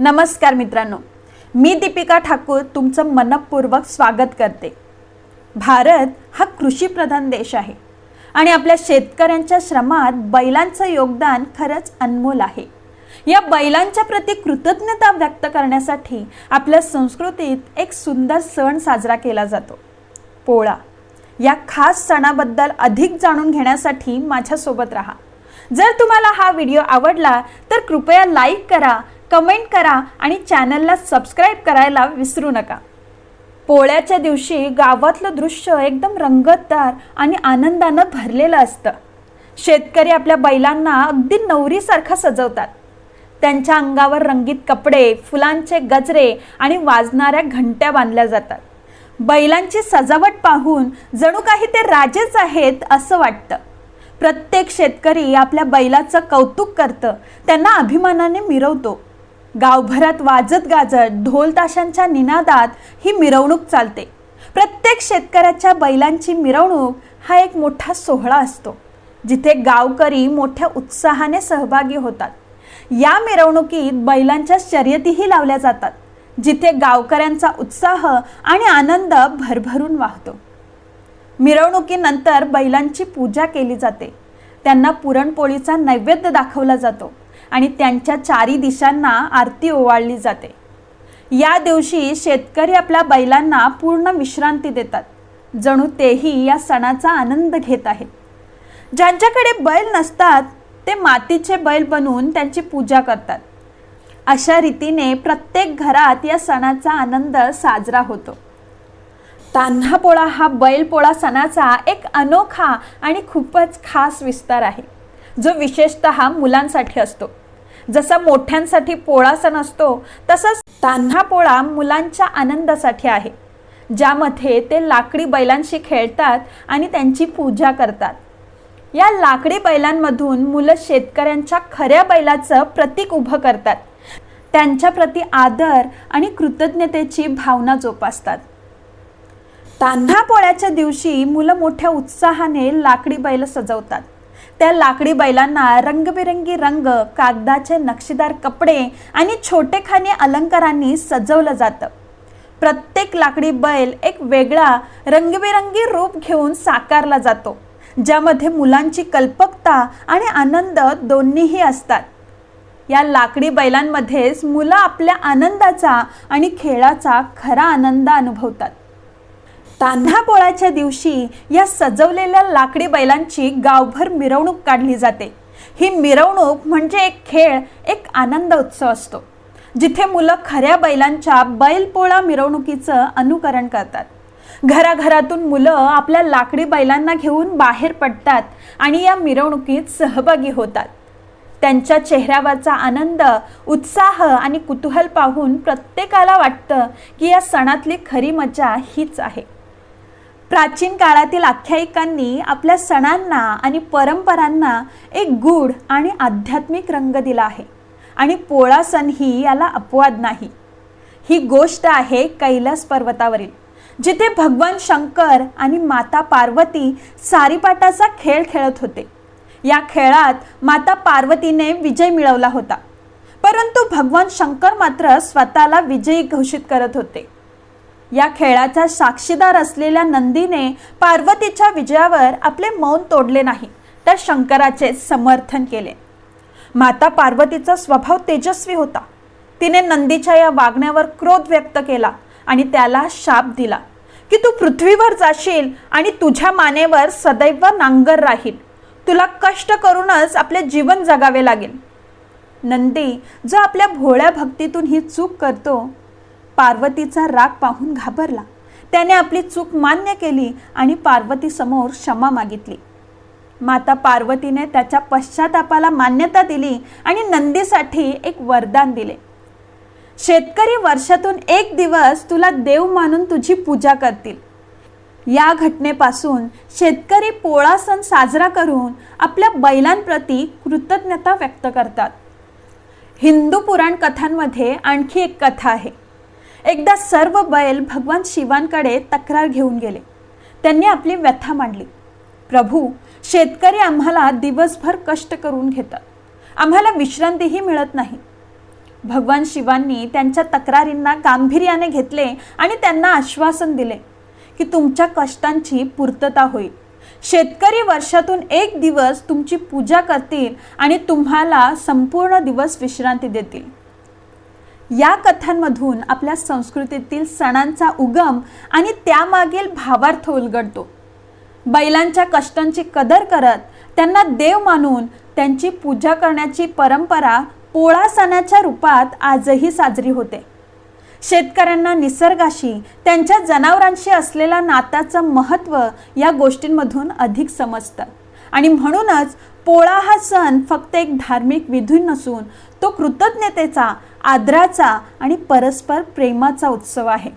नमस्कार मित्रांनो मी दीपिका ठाकूर तुमचं मनपूर्वक स्वागत करते. भारत हा कृषीप्रधान देश आहे आणि आपल्या शेतकऱ्यांच्या श्रमात बैलांचं योगदान खरंच अनमोल आहे. या बैलांच्या प्रती कृतज्ञता व्यक्त करण्यासाठी आपल्या संस्कृतीत एक सुंदर सण साजरा केला जातो. पोळा या खास सणाबद्दल अधिक जाणून घेण्यासाठी माझ्यासोबत राहा. जर तुम्हाला हा व्हिडिओ आवडला तर कृपया लाईक करा कमेंट करा आणि चॅनलला सबस्क्राईब करायला विसरू नका. पोळ्याच्या दिवशी गावातलं दृश्य एकदम रंगतदार आणि आनंदानं भरलेलं असतं. शेतकरी आपल्या बैलांना अगदी नवरीसारखं सजवतात. त्यांच्या अंगावर रंगीत कपडे फुलांचे गजरे आणि वाजणाऱ्या घंट्या बांधल्या जातात. बैलांची सजावट पाहून जणू काही ते राजेच आहेत असं वाटतं. प्रत्येक शेतकरी आपल्या बैलाचं कौतुक करतं त्यांना अभिमानाने मिरवतो. गावभरात वाजत गाजत ढोल ताशांच्या निनादात ही मिरवणूक चालते. प्रत्येक शेतकऱ्याच्या बैलांची मिरवणूक हा एक मोठा सोहळा असतो जिथे गावकरी मोठ्या उत्साहाने सहभागी होतात. या मिरवणुकीत बैलांच्या शर्यतीही लावल्या जातात जिथे गावकऱ्यांचा उत्साह आणि आनंद भरभरून वाहतो. मिरवणुकीनंतर बैलांची पूजा केली जाते. त्यांना पुरणपोळीचा नैवेद्य दाखवला जातो. आणि त्यांच्या चारी दिशांना आरती ओवाळली जाते. या दिवशी शेतकरी आपल्या बैलांना पूर्ण विश्रांती देतात. जणू तेही या सणाचा आनंद घेत आहेत. ज्यांच्याकडे बैल नसतात ते मातीचे बैल बनवून त्यांची पूजा करतात. अशा रीतीने प्रत्येक घरात या सणाचा आनंद साजरा होतो. तान्हा पोळा हा बैलपोळा सणाचा एक अनोखा आणि खूपच खास विस्तार आहे. जो विशेषतः मुलांसाठी असतो. जसा मोठ्यांसाठी पोळा सण असतो तसंच तान्हा पोळा मुलांच्या आनंदासाठी आहे. ज्यामध्ये ते लाकडी बैलांशी खेळतात आणि त्यांची पूजा करतात. या लाकडी बैलांमधून मुलं शेतकऱ्यांच्या खऱ्या बैलाचं प्रतीक उभं करतात. त्यांच्याप्रती आदर आणि कृतज्ञतेची भावना जोपासतात. तान्हा पोळ्याच्या दिवशी मुलं मोठ्या उत्साहाने लाकडी बैल सजवतात. त्या लाकडी बैलांना रंगबिरंगी रंग कागदाचे नक्षीदार कपडे आणि छोटेखाने अलंकारांनी सजवलं जातं. प्रत्येक लाकडी बैल एक वेगळा रंगबिरंगी रूप घेऊन साकारला जातो ज्यामध्ये मुलांची कल्पकता आणि आनंद दोन्हीही असतात. या लाकडी बैलांमध्येच मुलं आपल्या आनंदाचा आणि खेळाचा खरा आनंद अनुभवतात. तान्हा पोळ्याच्या दिवशी या सजवलेल्या लाकडी बैलांची गावभर मिरवणूक काढली जाते. ही मिरवणूक म्हणजे एक खेळ एक आनंद उत्सव असतो जिथे मुलं खऱ्या बैलांच्या बैलपोळा मिरवणुकीचं अनुकरण करतात. घराघरातून मुलं आपल्या लाकडी बैलांना घेऊन बाहेर पडतात आणि या मिरवणुकीत सहभागी होतात. त्यांच्या चेहऱ्यावरचा आनंद उत्साह आणि कुतूहल पाहून प्रत्येकाला वाटतं की या सणातली खरी मजा हीच आहे. प्राचीन काळातील आख्यायिकांनी आपल्या सणांना आणि परंपरांना एक गूढ आणि आध्यात्मिक रंग दिला आहे. आणि पोळा सण ही याला अपवाद नाही. ही गोष्ट आहे कैलास पर्वतावरील जिथे भगवान शंकर आणि माता पार्वती सारीपाटाचा खेळ खेळत होते. या खेळात माता पार्वतीने विजय मिळवला होता. परंतु भगवान शंकर मात्र स्वतःला विजयी घोषित करत होते. या खेळाचा साक्षीदार असलेल्या नंदीने पार्वतीच्या विजयावर आपले मौन तोडले नाही तर शंकराचे समर्थन केले. माता पार्वतीचा स्वभाव तेजस्वी होता. तिने नंदीच्या या वागण्यावर क्रोध व्यक्त केला आणि त्याला शाप दिला की तू पृथ्वीवर जाशील आणि तुझ्या मानेवर सदैव नांगर राहील. तुला कष्ट करूनच आपले जीवन जगावे लागेल. नंदी जो आपल्या भोळ्या भक्तीतून ही चूक करतो पार्वतीचा राग पाहून घाबरला. त्याने आपली चूक मान्य केली आणि पार्वतीसमोर क्षमा मागितली. माता पार्वतीने त्याच्या पश्चातापाला मान्यता दिली आणि नंदीसाठी एक वरदान दिले. शेतकरी वर्षातून एक दिवस तुला देव मानून तुझी पूजा करतील. या घटनेपासून शेतकरी पोळा सण साजरा करून आपल्या बैलांप्रती कृतज्ञता व्यक्त करतात. हिंदू पुराण कथांमध्ये आणखी एक कथा आहे. एकदा सर्व बैल भगवान शिवांकडे तक्रार घेऊन गेले. त्यांनी आपली व्यथा मांडली. प्रभू शेतकरी आम्हाला दिवसभर कष्ट करून घेतात. आम्हाला विश्रांतीही मिळत नाही. भगवान शिवांनी त्यांच्या तक्रारींना गांभीर्याने घेतले आणि त्यांना आश्वासन दिले की तुमच्या कष्टांची पूर्तता होईल. शेतकरी वर्षातून एक दिवस तुमची पूजा करतील आणि तुम्हाला संपूर्ण दिवस विश्रांती देतील. या कथांमधून आपल्या संस्कृतीतील सणांचा उगम आणि त्यामागील भावार्थ उलगडतो. बैलांच्या कष्टांची कदर करत त्यांना देव मानून त्यांची पूजा करण्याची परंपरा पोळा सणाच्या रूपात आजही साजरी होते. शेतकऱ्यांना निसर्गाशी त्यांच्या जनावरांशी असलेला नात्याचं महत्त्व या गोष्टींमधून अधिक समजतं. आणि म्हणूनच पोळा हा सण फक्त एक धार्मिक विधी नसून तो कृतज्ञतेचा आदराचा आणि परस्पर प्रेमाचा उत्सव आहे.